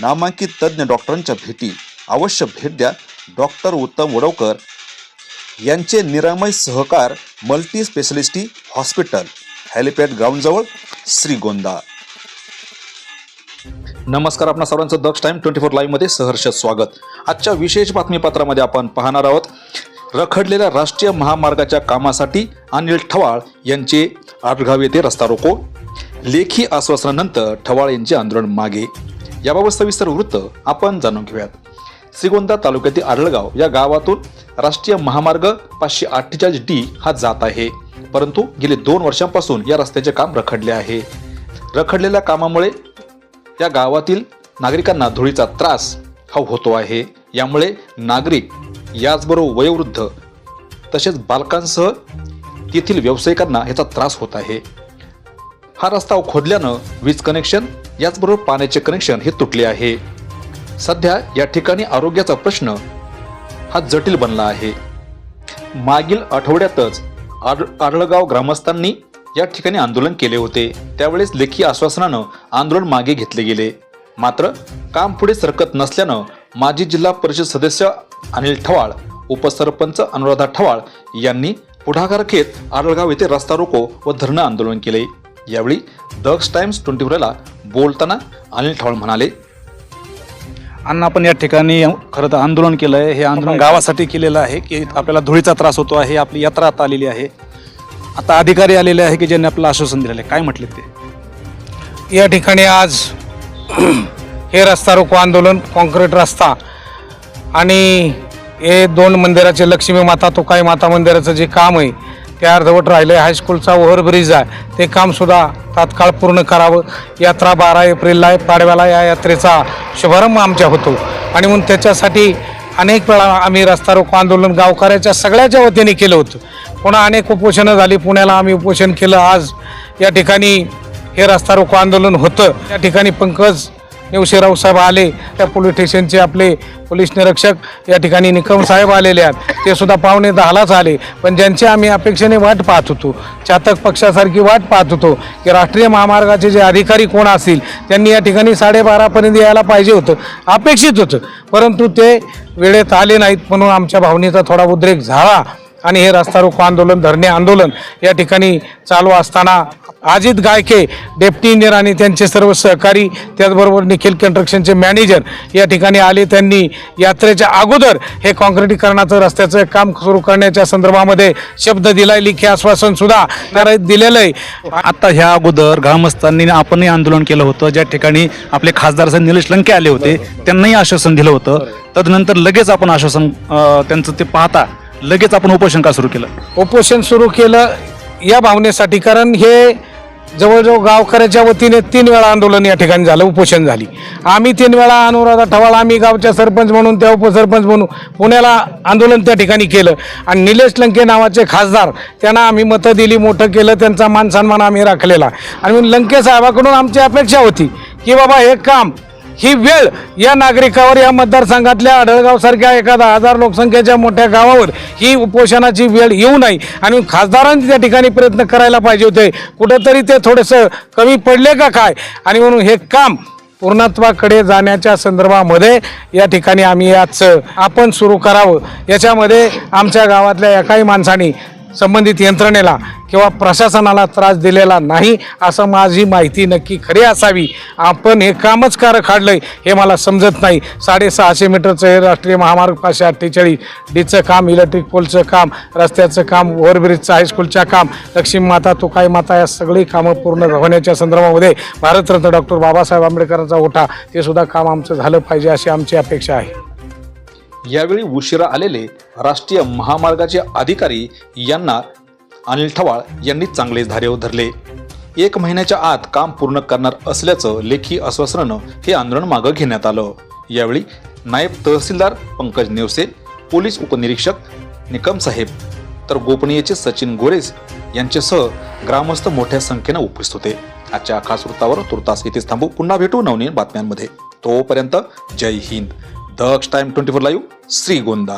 नामांकित तज्ज्ञ डॉक्टरांच्या भेटी. अवश्य भेट द्या. डॉक्टर उत्तम वडवकर यांचे निरामय सहकार मल्टी स्पेशलिस्टी हॉस्पिटल हॅलिपॅड ग्राउंडजवळ श्रीगोंदा नमस्कार आपणा सर्वांचं दक्ष टाइम ट्वेंटी फोर लाईव्हमध्ये सहर्ष स्वागत. आजच्या विशेष बातमीपत्रामध्ये आपण पाहणार आहोत रखडलेल्या राष्ट्रीय महामार्गाच्या कामासाठी अनिल ठवाळ यांचे आठगाव येथे रस्ता रोको. लेखी आश्वासनानंतर ठवाळ यांचे आंदोलन मागे. याबाबत सविस्तर वृत्त आपण जाणून घेऊयात. श्रीगोंदा तालुक्यातील आढळगाव या गावातून राष्ट्रीय महामार्ग पाचशे अठ्ठेचाळीस डी हा जात आहे. परंतु गेले दोन वर्षांपासून या रस्त्याचे काम रखडले आहे. रखडलेल्या कामामुळे या गावातील नागरिकांना धुळीचा त्रास हा होतो आहे. यामुळे नागरिक याचबरोबर वयोवृद्ध तसेच बालकांसह तेथील व्यावसायिकांना याचा त्रास होत आहे. हा रस्ता खोदल्यानं वीज कनेक्शन याचबरोबर पाण्याचे कनेक्शन हे तुटले आहे. सध्या या ठिकाणी आरोग्याचा प्रश्न हा जटिल बनला आहे. मागील आठवड्यातच आड आडळगाव ग्रामस्थांनी या ठिकाणी आंदोलन केले होते. त्यावेळेस लेखी आश्वासनानं आंदोलन मागे घेतले गेले. मात्र काम पुढे सरकत नसल्यानं माजी जिल्हा परिषद सदस्य अनिल ठवाळ उपसरपंच अनुराधा ठवाळ यांनी पुढाकार घेत आडळगाव येथे रस्ता रोको व धरणं आंदोलन केले. यावेळी दक्ष टाइम्स ट्वेंटी फोरला बोलताना अनिल ठवाळ म्हणाले अण्णा आपण या ठिकाणी खरं तर आंदोलन केलं आहे हे आंदोलन गावासाठी केलेलं आहे की आपल्याला धुळीचा त्रास होतो आहे आपली यात्रा आता आलेली आहे. आता अधिकारी आलेले आहे की ज्यांनी आपलं आश्वासन दिलेलं आहे? काय म्हटले ते? या ठिकाणी आज हे रस्ता रोको आंदोलन कॉन्क्रीट रस्ता आणि हे दोन मंदिराचे लक्ष्मी माता तुकाई माता मंदिराचं जे काम आहे ते अर्धवट राहिलं हायस्कूलचा ओव्हरब्रिज आहे. ते कामसुद्धा तात्काळ पूर्ण करावं. यात्रा बारा एप्रिलला आहे. पाडव्याला या यात्रेचा शुभारंभ आमच्या होतो. आणि म्हणून त्याच्यासाठी अनेक वेळा आम्ही रस्ता रोको आंदोलन गावकऱ्याच्या सगळ्याच्या वतीने केलं होतं. पुन्हा अनेक उपोषणं झाली. पुण्याला आम्ही उपोषण केलं. आज या ठिकाणी हे रस्ता रोको आंदोलन होतं. या ठिकाणी पंकज नेवशेराव साहेब आले त्या पोलीस स्टेशनचे आपले पोलीस निरीक्षक या ठिकाणी निकम साहेब आलेले आहेत. ते सुद्धा पाहुणे दहालाच आले. पण ज्यांची आम्ही अपेक्षेने वाट पाहत होतो चातक पक्षासारखी वाट पाहत होतो की राष्ट्रीय महामार्गाचे जे अधिकारी कोण असतील त्यांनी या ठिकाणी साडेबारापर्यंत यायला पाहिजे होतं अपेक्षित होतं. परंतु ते वेळेत आले नाहीत म्हणून आमच्या भावनेचा थोडा उद्रेक झाला. आणि हे रस्ता रोको आंदोलन धरणे आंदोलन या ठिकाणी चालू असताना अजित गायके डेप्टी इंजिनियर आणि त्यांचे सर्व सहकारी त्याचबरोबर निखिल कन्स्ट्रक्शनचे मॅनेजर या ठिकाणी आले. त्यांनी यात्रेच्या अगोदर हे काँक्रिटीकरणाचं रस्त्याचं काम सुरू करण्याच्या संदर्भामध्ये शब्द दिलाय लिखी आश्वासन सुद्धा दिलेलं आहे आता ह्या अगोदर ग्रामस्थांनी आपणही आंदोलन केलं होतं ज्या ठिकाणी आपले खासदार साहेब निलेश लंके आले होते त्यांनाही आश्वासन दिलं होतं. तदनंतर लगेच आपण आश्वासन त्यांचं ते पाहता लगेच आपण उपोषण का सुरू केलं? उपोषण सुरू केलं या भावनेसाठी कारण हे जवळजवळ गावकऱ्याच्या वतीने तीन वेळा आंदोलन या ठिकाणी झालं उपोषण झाली. आम्ही तीन वेळा अनुराधा ठवाळ आम्ही गावच्या सरपंच म्हणून त्या उपसरपंच म्हणून पुण्याला आंदोलन त्या ठिकाणी केलं. आणि निलेश लंके नावाचे खासदार त्यांना आम्ही मतं दिली मोठं केलं त्यांचा मान सन्मान आम्ही राखलेला. आणि लंके साहेबाकडून आमची अपेक्षा होती की बाबा हे काम ही वेळ या नागरिकावर या मतदारसंघातल्या आढळगावसारख्या एखादा हजार लोकसंख्येच्या मोठ्या गावावर ही उपोषणाची वेळ येऊ नये. आणि खासदारांनी त्या ठिकाणी प्रयत्न करायला पाहिजे होते. कुठंतरी ते थोडंसं कमी पडले का काय? आणि म्हणून हे काम पूर्णत्वाकडे जाण्याच्या संदर्भामध्ये या ठिकाणी आम्ही याच आपण सुरू करावं. याच्यामध्ये आमच्या गावातल्या एकाही माणसाने संबंधित यंत्रणेला किंवा प्रशासनाला त्रास दिलेला नाही असं माझी माहिती नक्की खरी असावी. आपण हे कामच कार काढलंय हे मला समजत नाही. साडेसहाशे मीटरचं हे राष्ट्रीय महामार्ग पाचशे अठ्ठेचाळीस डीचं काम इलेक्ट्रिक पोलचं काम रस्त्याचं काम ओव्हरब्रिजचं हायस्कूलचं काम लक्ष्मी माता तुकाई माता या सगळी कामं पूर्ण होण्याच्या संदर्भामध्ये भारतरत्न डॉक्टर बाबासाहेब आंबेडकरांचा ओठा ते सुद्धा काम आमचं झालं पाहिजे अशी आमची अपेक्षा आहे. यावेळी उशिरा आलेले राष्ट्रीय महामार्गाचे अधिकारी यांना अनिल ठवाळ यांनी चांगले धारेव धरले एक महिन्याच्या आत काम पूर्ण करणार असल्याचं लेखी आश्वासनानं हे आंदोलन मागं घेण्यात आलं. यावेळी नायब तहसीलदार पंकज नेवसे पोलीस उपनिरीक्षक निकम साहेब तर गोपनीयचे सचिन गोरेज यांच्यासह ग्रामस्थ मोठ्या संख्येनं उपस्थित होते. आजच्या खास वृत्तावर तुर्तास इथेच थांबू. पुन्हा भेटू नवनीन बातम्यांमध्ये. तोपर्यंत जय Hind. Daksh Time twenty four live Shrigonda